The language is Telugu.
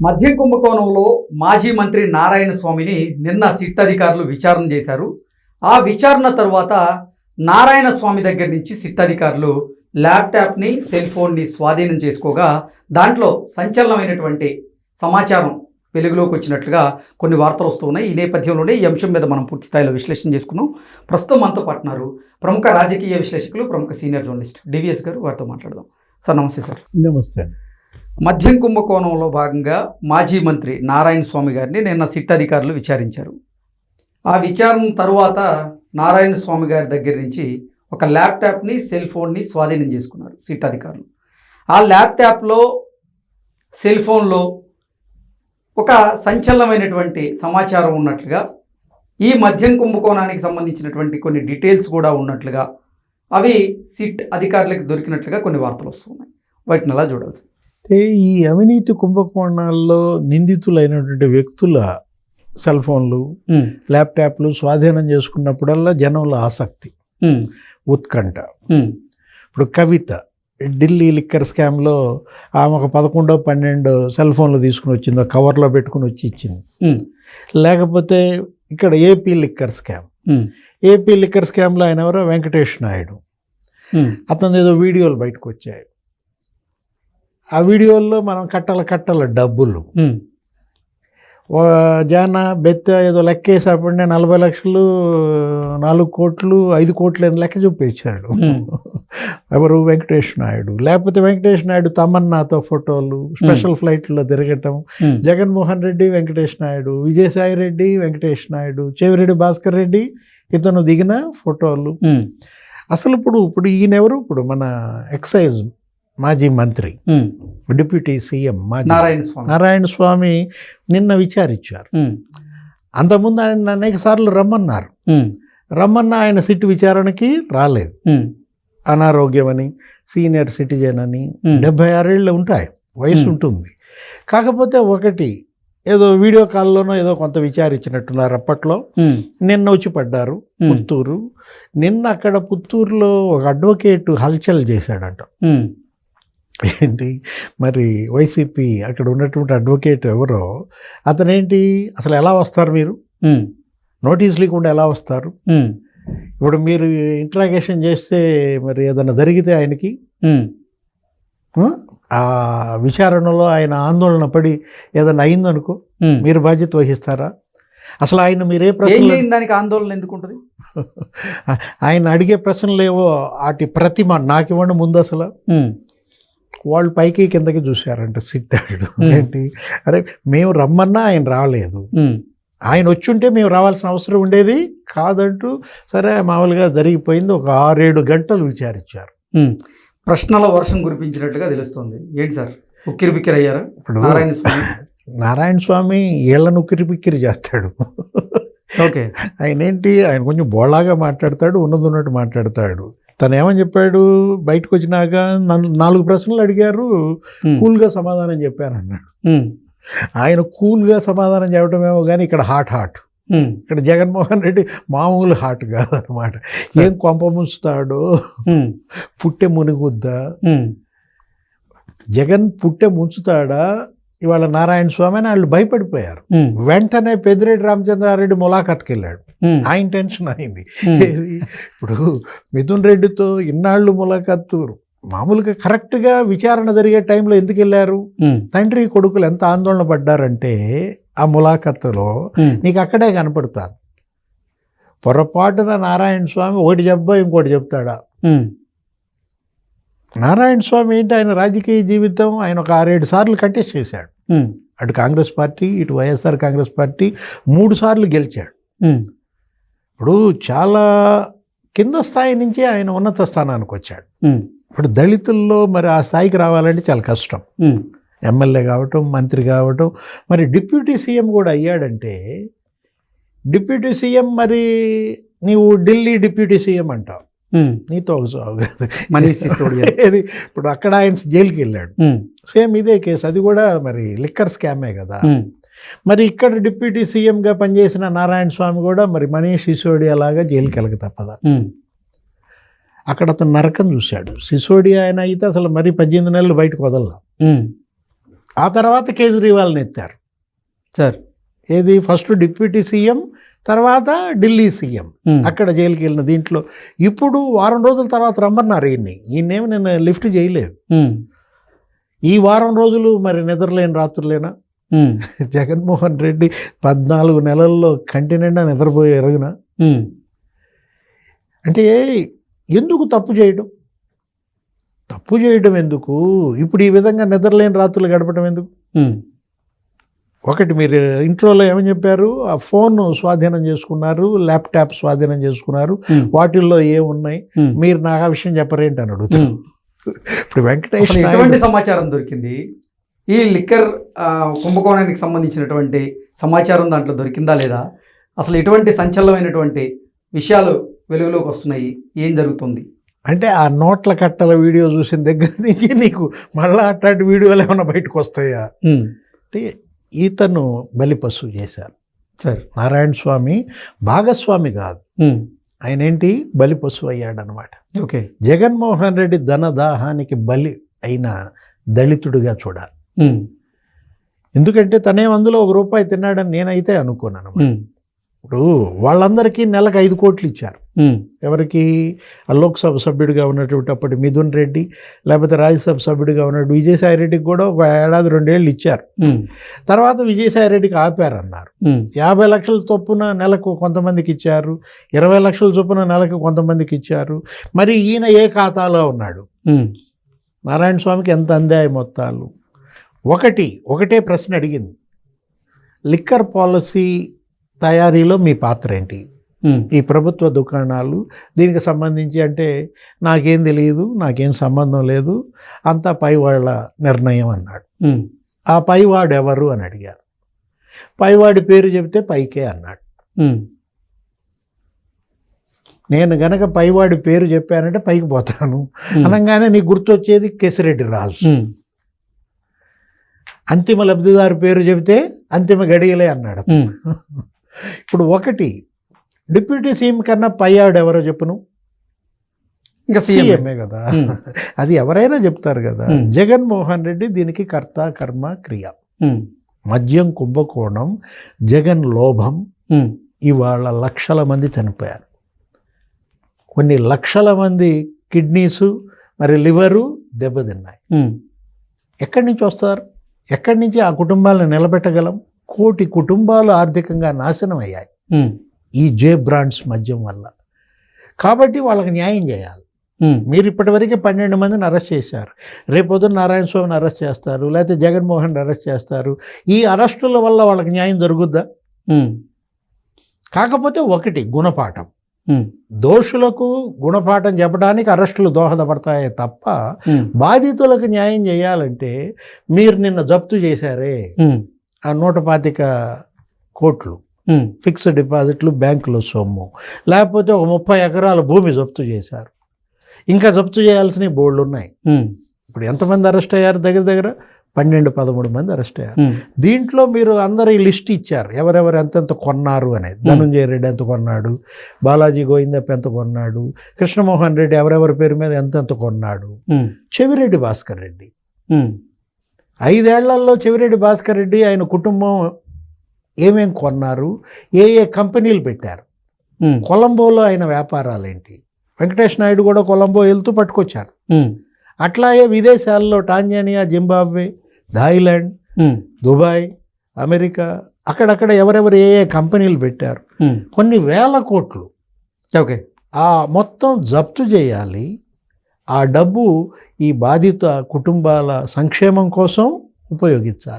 మధ్య కుంభకోణంలో మాజీ మంత్రి నారాయణ స్వామిని నిన్న సిట్ అధికారులు విచారణ చేశారు. ఆ విచారణ తర్వాత నారాయణ స్వామి దగ్గర నుంచి సిట్ అధికారులు ల్యాప్టాప్ని సెల్ ఫోన్ని స్వాధీనం చేసుకోగా దాంట్లో సంచలనమైనటువంటి సమాచారం వెలుగులోకి వచ్చినట్లుగా కొన్ని వార్తలు వస్తున్నాయి ఈ నేపథ్యంలోనే ఈ అంశం మీద మనం పూర్తి స్థాయిలో విశ్లేషణ చేసుకున్నాం ప్రస్తుతం మనతో పాటున్నారు ప్రముఖ రాజకీయ విశ్లేషకులు ప్రముఖ సీనియర్ జర్నలిస్ట్ డివిఎస్ గారు. వారితో మాట్లాడదాం. సార్ నమస్తే సార్. నమస్తే మద్యం కుంభకోణంలో భాగంగా మాజీ మంత్రి నారాయణ స్వామి గారిని నిన్న సిట్ అధికారులు విచారించారు. ఆ విచారణ తరువాత నారాయణ స్వామి గారి దగ్గర నుంచి ఒక ల్యాప్టాప్ని సెల్ ఫోన్ని స్వాధీనం చేసుకున్నారు సిట్ అధికారులు. ఆ ల్యాప్టాప్లో సెల్ ఫోన్లో ఒక సంచలనమైనటువంటి సమాచారం ఉన్నట్లుగా ఈ మద్యం కుంభకోణానికి సంబంధించినటువంటి కొన్ని డీటెయిల్స్ కూడా ఉన్నట్లుగా అవి సిట్ అధికారులకు దొరికినట్లుగా కొన్ని వార్తలు వస్తున్నాయి. వాటిని అలా చూడాల్సి ఈ అవినీతి కుంభకోణాల్లో నిందితులైనటువంటి వ్యక్తుల సెల్ ఫోన్లు ల్యాప్టాప్లు స్వాధీనం చేసుకున్నప్పుడల్లా జనంలో ఆసక్తి ఉత్కంఠ. ఇప్పుడు కవిత ఢిల్లీ లిక్కర్ స్కామ్లో ఆమె ఒక పదకొండో పన్నెండో సెల్ ఫోన్లు తీసుకుని వచ్చింది కవర్లో పెట్టుకుని వచ్చి ఇచ్చింది. లేకపోతే ఇక్కడ AP liquor scam. AP liquor స్కామ్లో ఆయన ఎవరో? వెంకటేష్ నాయుడు. అతను ఏదో వీడియోలు బయటకు వచ్చాయి. ఆ వీడియోల్లో మనం కట్టల కట్టల డబ్బులు. జాన బెత్త ఏదో లెక్కేసేపండి నలభై లక్షలు నాలుగు కోట్లు ఐదు కోట్లు అని లెక్క చూపించాడు. ఎవరు? వెంకటేష్ నాయుడు. లేకపోతే వెంకటేష్ నాయుడు తమన్నాతో ఫోటోలు స్పెషల్ ఫ్లైట్లో తిరగటం. జగన్మోహన్ రెడ్డి వెంకటేష్ నాయుడు. విజయసాయి రెడ్డి వెంకటేష్ నాయుడు. చెవిరెడ్డి భాస్కర్ రెడ్డి ఇతను దిగిన ఫోటోలు. అసలు ఇప్పుడు ఇప్పుడు ఈయనెవరు? ఇప్పుడు మన ఎక్సైజ్ మాజీ మంత్రి డిప్యూటీ సీఎం మాజీ నారాయణ స్వామి. నారాయణ స్వామి నిన్న విచారించారు. అంతకుముందు ఆయన అనేక సార్లు రమ్మన్నారు. రమ్మన్న ఆయన సిట్ విచారణకి రాలేదు. అనారోగ్యమని సీనియర్ సిటిజన్ అని డెబ్బై ఆరేళ్ళు ఉంటాయి. వయసు. ఉంటుంది. కాకపోతే ఒకటి ఏదో వీడియో కాల్లోనో ఏదో కొంత విచారించినట్టున్నారు అప్పట్లో. నిన్న వచ్చి పడ్డారు పుత్తూరు. నిన్న అక్కడ పుత్తూరులో ఒక అడ్వకేట్ హల్చల్ చేశాడంట. ఏంటి? మరి వైసీపీ అక్కడ ఉన్నటువంటి అడ్వకేట్ ఎవరో అతనేంటి? అసలు ఎలా వస్తారు మీరు? నోటీస్ లేకుండా ఎలా వస్తారు? ఇప్పుడు మీరు ఇంట్రాగేషన్ చేస్తే మరి ఏదైనా జరిగితే ఆయనకి? ఆ, విచారణలో ఆయన ఆందోళన పడి ఏదైనా అయిందనుకో మీరు బాధ్యత వహిస్తారా? అసలు ఆయన మీరే లేని దానికి ఆందోళన ఎందుకు ఉంటుంది? ఆయన అడిగే ప్రశ్నలు ఏవో వాటి ప్రతిమ నాకు ఇవ్వండి ముందు అసలు. వాళ్ళు పైకి కిందకి చూశారంట Hmm. ఏంటి? అరే మేము రమ్మన్నా ఆయన రాలేదు. ఆయన వచ్చుంటే మేము రావాల్సిన అవసరం ఉండేది కాదంటూ సరే మామూలుగా జరిగిపోయింది. ఒక ఆరేడు గంటలు విచారించారు. ప్రశ్నల వర్షం కురిపించినట్టుగా తెలుస్తుంది. ఏంటి సార్? ఉక్కిరి బిక్కిరి అయ్యారా ఇప్పుడు నారాయణ స్వామి? నారాయణ స్వామి ఏళ్ళను ఉక్కిరి పిక్కిరి చేస్తాడు. ఓకే. ఆయన ఏంటి? ఆయన కొంచెం బోళాగా మాట్లాడతాడు ఉన్నది ఉన్నట్టు మాట్లాడతాడు. తను ఏమని చెప్పాడు? బయటకు వచ్చినాక నన్ను నాలుగు ప్రశ్నలు అడిగారు. కూల్గా సమాధానం చెప్పాను అన్నాడు ఆయన కూల్గా సమాధానం చెప్పడమేమో కానీ ఇక్కడ హాట్ హాట్. ఇక్కడ జగన్మోహన్ రెడ్డి మామూలు హాట్ కాదనమాట. ఏం కొంప ముంచుతాడో? పుట్టె మునుగుద్దా? జగన్ పుట్టె ముంచుతాడా? ఇవాళ నారాయణ స్వామి అని వాళ్ళు భయపడిపోయారు. వెంటనే పెద్దిరెడ్డి రామచంద్రారెడ్డి ములాఖత్కి వెళ్ళాడు. ఆయన టెన్షన్ అయింది? ఇప్పుడు మిథున్ రెడ్డితో ఇన్నాళ్ళు ములాఖత్తు మామూలుగా కరెక్ట్గా విచారణ జరిగే టైంలో ఎందుకు వెళ్ళారు? తండ్రి కొడుకులు ఎంత ఆందోళన పడ్డారంటే ఆ ములాఖత్తులో నీకు అక్కడే కనపడుతుంది పొరపాటున నారాయణ స్వామి ఒకటి చెప్పా ఇంకోటి చెప్తాడా? నారాయణ స్వామి ఏంటి? ఆయన రాజకీయ జీవితం ఆయన ఒక ఆరేడు సార్లు కంటెస్ట్ చేశాడు. అటు కాంగ్రెస్ పార్టీ ఇటు వైఎస్ఆర్ కాంగ్రెస్ పార్టీ మూడు సార్లు గెలిచాడు. ఇప్పుడు చాలా కింద స్థాయి నుంచి ఆయన ఉన్నత స్థానానికి వచ్చాడు. ఇప్పుడు దళితుల్లో మరి ఆ స్థాయికి రావాలంటే చాలా కష్టం. ఎమ్మెల్యే కావటం మంత్రి కావటం మరి డిప్యూటీ సీఎం కూడా అయ్యాడంటే డిప్యూటీ సీఎం మరి నీవు ఢిల్లీ డిప్యూటీ సీఎం అంటావు. నీతో. మనీష్ సిసోడియా. ఏది ఇప్పుడు అక్కడ ఆయన జైలుకి వెళ్ళాడు. సేమ్ ఇదే కేసు. అది కూడా మరి లిక్కర్ స్కామే కదా. మరి ఇక్కడ డిప్యూటీ సీఎంగా పనిచేసిన నారాయణ స్వామి కూడా మరి మనీష్ సిసోడియా లాగా జైలుకి వెళ్ళక తప్పదా? అక్కడ అతను నరకం చూశాడు. సిసోడియా ఆయన అయితే అసలు మరి పద్దెనిమిది నెలలు బయటకు వదల ఆ తర్వాత కేజ్రీవాల్ని ఎత్తారు. సార్ ఏది? ఫస్ట్ డిప్యూటీ సీఎం తర్వాత ఢిల్లీ సీఎం. అక్కడ జైలుకి వెళ్ళిన దీంట్లో. ఇప్పుడు వారం రోజుల తర్వాత రమ్మన్నారు ఈయన్ని ఈయనేమి నేను లిఫ్ట్ చేయలేదు. ఈ వారం రోజులు మరి నిద్రలేని రాత్రులేనా? జగన్మోహన్ రెడ్డి పద్నాలుగు నెలల్లో కంటి నిండా నిద్రపోయే ఎరుగున అంటే ఎందుకు తప్పు చేయడం? తప్పు చేయడం ఎందుకు? ఇప్పుడు ఈ విధంగా నిద్రలేని రాత్రులు గడపడం ఎందుకు? ఒకటి మీరు ఇంట్రోలో ఏమని చెప్పారు? ఆ ఫోన్ స్వాధీనం చేసుకున్నారు ల్యాప్టాప్ స్వాధీనం చేసుకున్నారు. వాటిల్లో ఏమున్నాయి? మీరు నాకు ఆ విషయం చెప్పరేంటి అని అడుగుతాను ఉమ్. ఇప్పుడు వెంకటేష్ ఎటువంటి సమాచారం దొరికింది? ఈ లిక్కర్ కుంభకోణానికి సంబంధించినటువంటి సమాచారం దాంట్లో దొరికిందా లేదా? అసలు ఎటువంటి సంచలనమైనటువంటి విషయాలు వెలుగులోకి వస్తున్నాయి? ఏం జరుగుతుంది? అంటే ఆ నోట్ల కట్టల వీడియో చూసిన దగ్గర నుంచి నీకు మళ్ళా అట్లాంటి వీడియోలు ఏమైనా బయటకు వస్తాయా? అంటే ఈతను బలిపశు చేశారు. సార్. నారాయణ స్వామి భాగస్వామి కాదు. ఆయన ఏంటి బలిపశు అయ్యాడనమాట. ఓకే. జగన్మోహన్ రెడ్డి ధనదాహానికి బలి అయిన దళితుడిగా చూడాలి. ఎందుకంటే తనేం అందులో ఒక రూపాయి తిన్నాడని నేనైతే అనుకున్నాను ఉమ్, ఇప్పుడు వాళ్ళందరికీ నెలకు ఐదు కోట్లు ఇచ్చారు ఎవరికి? లోక్సభ సభ్యుడిగా ఉన్నటువంటి అప్పటి మిథున్ రెడ్డి లేకపోతే రాజ్యసభ సభ్యుడిగా ఉన్నట్టు విజయసాయి రెడ్డికి కూడా ఒక ఏడాది రెండేళ్ళు ఇచ్చారు. తర్వాత విజయసాయి రెడ్డికి ఆపారన్నారు యాభై లక్షల చొప్పున నెలకు కొంతమందికి ఇచ్చారు. ఇరవై లక్షల చొప్పున నెలకు కొంతమందికి ఇచ్చారు. మరి ఈయన ఏ ఖాతాలో ఉన్నాడు? నారాయణ స్వామికి ఎంత అందాయి మొత్తాలు? ఒకటి ఒకటే ప్రశ్న అడిగింది. లిక్కర్ పాలసీ తయారీలో మీ పాత్ర ఏంటి? ఈ ప్రభుత్వ దుకాణాలు దీనికి సంబంధించి అంటే నాకేం తెలియదు నాకేం సంబంధం లేదు అంతా పై వాళ్ళ నిర్ణయం అన్నాడు. ఆ పైవాడు ఎవరు అని అడిగారు. పైవాడి పేరు చెబితే పైకే అన్నాడు. నేను గనక పైవాడి పేరు చెప్పానంటే పైకి పోతాను. అనగానే నీకు గుర్తొచ్చేది కేసిరెడ్డి రాజు. అంతిమ లబ్ధిదారు పేరు చెబితే అంతిమ గడియలే అన్నాడు ఇప్పుడు ఒకటి డిప్యూటీ సీఎం కన్నా పైవాడు ఎవరో చెప్పును? ఇంకా సీఎం. సీఎంఏ కదా. అది ఎవరైనా చెప్తారు కదా. జగన్మోహన్ రెడ్డి దీనికి కర్త కర్మ క్రియ. మద్యం కుంభకోణం జగన్ లోభం ఇవాళ లక్షల మంది చనిపోయారు. కొన్ని లక్షల మంది కిడ్నీసు మరి లివరు దెబ్బతిన్నాయి. ఎక్కడి నుంచి వస్తారు? ఎక్కడి నుంచి ఆ కుటుంబాలను నిలబెట్టగలం? కోటి కుటుంబాలు ఆర్థికంగా నాశనం అయ్యాయి. ఈ జే బ్రాండ్స్ మద్యం వల్ల. కాబట్టి వాళ్ళకి న్యాయం చేయాలి. మీరు ఇప్పటివరకు పన్నెండు మందిని అరెస్ట్ చేశారు. రేపొద్దున నారాయణ స్వామిని అరెస్ట్ చేస్తారు లేకపోతే జగన్మోహన్ అరెస్ట్ చేస్తారు. ఈ అరెస్టుల వల్ల వాళ్ళకి న్యాయం జరుగుద్దా? ఉమ్, కాకపోతే ఒకటి గుణపాఠం. దోషులకు గుణపాఠం చెప్పడానికి అరెస్టులు దోహదపడతాయే తప్ప బాధితులకు న్యాయం చేయాలంటే మీరు నిన్న జప్తు చేశారే. ఆ నూట పాతిక కోట్లు ఫిక్స్డ్ డిపాజిట్లు బ్యాంకులో సొమ్ము. లేకపోతే ఒక ముప్పై ఎకరాల భూమి జప్తు చేశారు. ఇంకా జప్తు చేయాల్సినవి బోర్డులు ఉన్నాయి ఇప్పుడు ఎంతమంది అరెస్ట్ అయ్యారు దగ్గర దగ్గర? పన్నెండు పదమూడు మంది అరెస్ట్ అయ్యారు. దీంట్లో మీరు అందరి లిస్ట్ ఇచ్చారు. ఎవరెవరు ఎంతెంత కొన్నారు అనేది. ధనుంజయ రెడ్డి ఎంత కొన్నాడు? బాలాజీ గోవిందప్ప ఎంత కొన్నాడు? కృష్ణమోహన్ రెడ్డి ఎవరెవరి పేరు మీద ఎంతెంత కొన్నాడు? చెవిరెడ్డి భాస్కర్ రెడ్డి. ఐదేళ్ళలో చెవిరెడ్డి భాస్కర్ రెడ్డి ఆయన కుటుంబం ఏమేం కొన్నారు? ఏ ఏ కంపెనీలు పెట్టారు? కొలంబోలో ఆయన వ్యాపారాలు ఏంటి వెంకటేష్ నాయుడు కూడా కొలంబో వెళ్తూ పట్టుకొచ్చారు. అట్లాగే విదేశాల్లో Tanzania Zimbabwe Thailand Dubai America అక్కడక్కడ ఎవరెవరు ఏ ఏ కంపెనీలు పెట్టారు? కొన్ని వేల కోట్లు ఓకే. ఆ మొత్తం జప్తు చేయాలి. ఆ డబ్బు ఈ బాధిత కుటుంబాల సంక్షేమం కోసం ఉపయోగించాలి.